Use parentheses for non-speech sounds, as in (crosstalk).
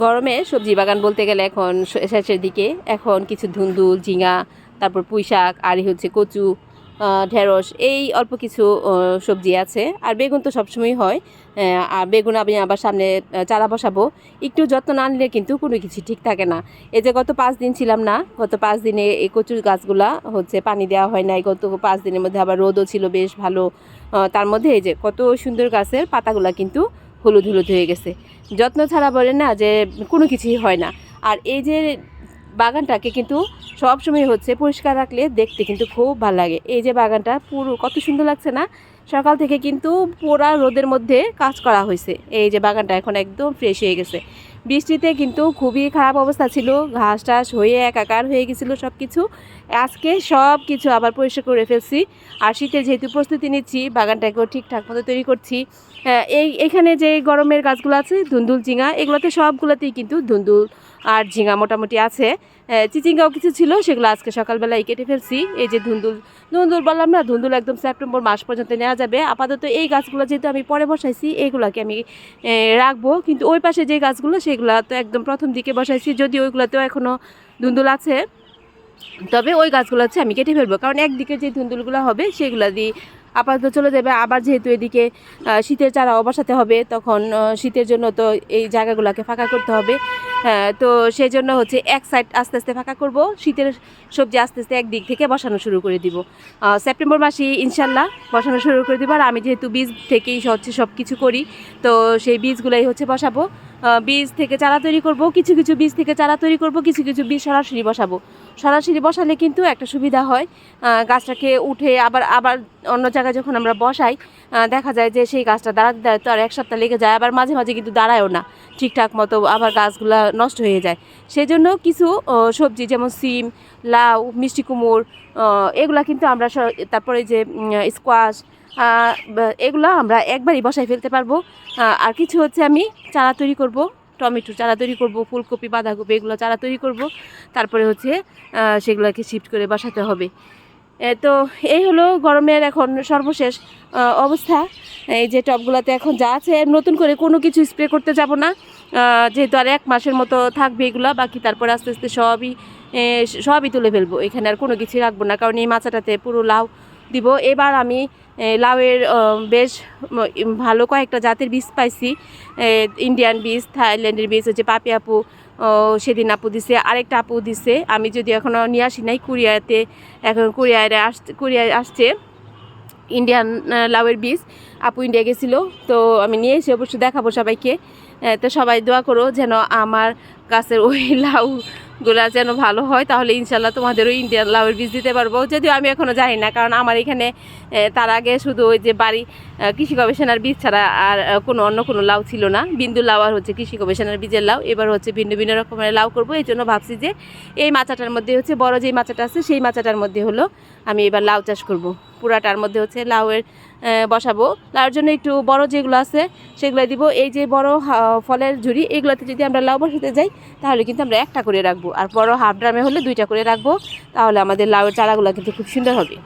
গরমে সবজি বাগান বলতে গেলে এখন শেষের দিকে। এখন কিছু ধুন্দুল, ঝিঙা, তারপর পুঁই শাক আর হচ্ছে কচু ঢেঁড়স, এই অল্প কিছু সবজি আছে। আর বেগুন তো সবসময় হয়। আর বেগুন আমি আবার সামনে চারা বসাবো। একটু যত্ন না নিলে কিন্তু কোনো কিছু ঠিক থাকে না। এই যে গত পাঁচ দিন ছিলাম না, গত পাঁচ দিনে এই কচুর গাছগুলা হচ্ছে পানি দেওয়া হয় নাই। গত পাঁচ দিনের মধ্যে আবার রোদও ছিল বেশ ভালো। তার মধ্যে এই যে কত সুন্দর গাছের পাতাগুলা কিন্তু হলুদ হলুদ হয়ে গেছে। যত্ন ছাড়া বলে না যে কোনো কিছুই হয় না। আর এই যে বাগানটাকে কিন্তু সবসময় হচ্ছে পরিষ্কার রাখলে দেখতে কিন্তু খুব ভালো লাগে। এই যে বাগানটা পুরো কত সুন্দর লাগছে না? সকাল থেকে কিন্তু পোড়া রোদের মধ্যে কাজ করা হয়েছে। এই যে বাগানটা এখন একদম ফ্রেশ হয়ে গেছে। বৃষ্টিতে কিন্তু খুবই খারাপ অবস্থা ছিল। ঘাস টাস হয়ে একাকার হয়ে গেছিল সব কিছু আজকে সব কিছু আবার পরিষ্কার করে ফেলছি। আর শীতের যেহেতু প্রস্তুতি নিচ্ছি, বাগানটাকেও ঠিকঠাক মতো তৈরি করছি। এই, এখানে যে গরমের গাছগুলো আছে, ধুন্দুল ঝিঙা, এগুলোতে সবগুলোতেই কিন্তু ধুন্দুল আর ঝিঙা মোটামুটি আছে। চিচিঙ্গাও কিছু ছিল সেগুলো আজকে সকালবেলায় কেটে ফেলছি। এই যে ধুন্দুল ধুন্দুল বললাম না ধুন্দুল একদম সেপ্টেম্বর মাস পর্যন্ত নেওয়া যাবে। আপাতত এই গাছগুলো যেহেতু আমি পরে বসাইছি এইগুলোকে আমি রাখব। কিন্তু ওই পাশে যে গাছগুলো সেগুলো তো একদম প্রথম দিকে বসাইছি যদি ওইগুলোতেও এখনও ধুন্দুল আছে। তবে ওই গাছগুলো হচ্ছে আমি কেটে ফেলব। কারণ একদিকে যে ধুন্দুলগুলো হবে সেগুলো দিয়ে আপাতত চলে যাবে। আবার যেহেতু এদিকে শীতের চারাও বসাতে হবে তখন শীতের জন্য তো এই জায়গাগুলোকে ফাঁকা করতে হবে। হ্যাঁ, তো সেই জন্য হচ্ছে এক সাইড আস্তে আস্তে ফাঁকা করব, শীতের সবজি আস্তে আস্তে একদিক থেকে বসানো শুরু করে দিব। সেপ্টেম্বর মাসে ইনশাল্লাহ বসানো শুরু করে দিব, আর আমি যেহেতু বীজ থেকেই হচ্ছে সব কিছু করি, তো সেই বীজগুলোই হচ্ছে বসাবো। বীজ থেকে চারা তৈরি করব, কিছু কিছু বীজ থেকে চারা তৈরি করব, কিছু কিছু বীজ সরাসরি বসাবো। সরাসরি বসালে কিন্তু একটা সুবিধা হয়। গাছটাকে উঠে আবার আবার অন্য জায়গায় যখন আমরা বসাই দেখা যায় যে সেই গাছটা দাঁড়াতে দাঁড়াতে আর এক সপ্তাহ লেগে যায়, আবার মাঝে মাঝে কিন্তু দাঁড়ায়ও না। ঠিকঠাক মতো আবার গাছগুলো নষ্ট হয়ে যায়। সেই জন্য কিছু সবজি যেমন সিম, লাউ, মিষ্টি কুমড় এগুলা কিন্তু আমরা তারপরে যে স্কোয়াশ এগুলো আমরা একবারই বসাই ফেলতে পারব। আর কিছু হচ্ছে আমি চারা তৈরি করব। টমেটো চারা তৈরি করব, ফুলকপি, বাঁধাকপি, এগুলো চারা তৈরি করব। তারপরে হচ্ছে সেগুলোকে শিফট করে বসাতে হবে। তো এই হলো গরমের এখন সর্বশেষ অবস্থা। এই যে টবগুলোতে এখন যা আছে, নতুন করে কোনো কিছু স্প্রে করতে যাব না। যেহেতু আর এক মাসের মতো থাকবে এগুলো, বাকি তারপরে আস্তে আস্তে সবই সবই তুলে ফেলব। এখানে আর কোনো কিছু রাখব না, কারণ এই মাচাটাতে পুরো লাউ দিব। এবার আমি লাউয়ের বেশ ভালো কয়েকটা জাতের বীজ পাইছি। ইন্ডিয়ান বীজ থাইল্যান্ডের বীজ হচ্ছে পাপি আপু সেদিন আপু দিছে। আরেকটা আপু দিছে। আমি যদি এখনও নিয়ে আসি নাই কুরিয়াতে, এখন কুরিয়ারে আসছে, কুরিয়ায় আসছে ইন্ডিয়ান লাউয়ের বীজ। আপু ইন্ডিয়া গেছিল, তো আমি নিয়ে এসে অবশ্যই দেখাবো সবাইকে। তো সবাই দোয়া করো যেন আমার গাছের ওই (laughs) লাউগুলা যেন ভালো হয়, তাহলে ইনশাল্লাহ তোমাদেরও ইন্ডিয়ান লাউয়ের বীজ দিতে পারব। যদিও আমি এখনও জানি না, কারণ আমার এখানে তার আগে শুধু ওই যে বাড়ি কৃষি গবেষণার বীজ ছাড়া আর কোনো অন্য কোনো লাউ ছিল না। বিন্দু লাউ আর হচ্ছে কৃষি গবেষণার বীজের লাউ। এবার হচ্ছে ভিন্ন ভিন্ন রকমের লাউ করব। এই জন্য ভাবছি যে এই মাচাটার মধ্যে হচ্ছে বড় যেই মাচাটা আছে, সেই মাচাটার মধ্যে হলো আমি এবার লাউ চাষ করব। পুরাটার মধ্যে হচ্ছে লাউয়ের বসাবো। লাউয়ের জন্য একটু বড় যেগুলো আছে সেগুলো দিব। এই যে বড় ফলের ঝুড়ি, এগুলোতে যদি আমরা লাউ বসাতে যাই, তাহলে কিন্তু আমরা একটা করে রাখব। আর বড় হাফ ড্রামে হলে দুইটা করে রাখব। তাহলে আমাদের লাউয়ের চারাগুলো কিন্তু খুব সুন্দর হবে।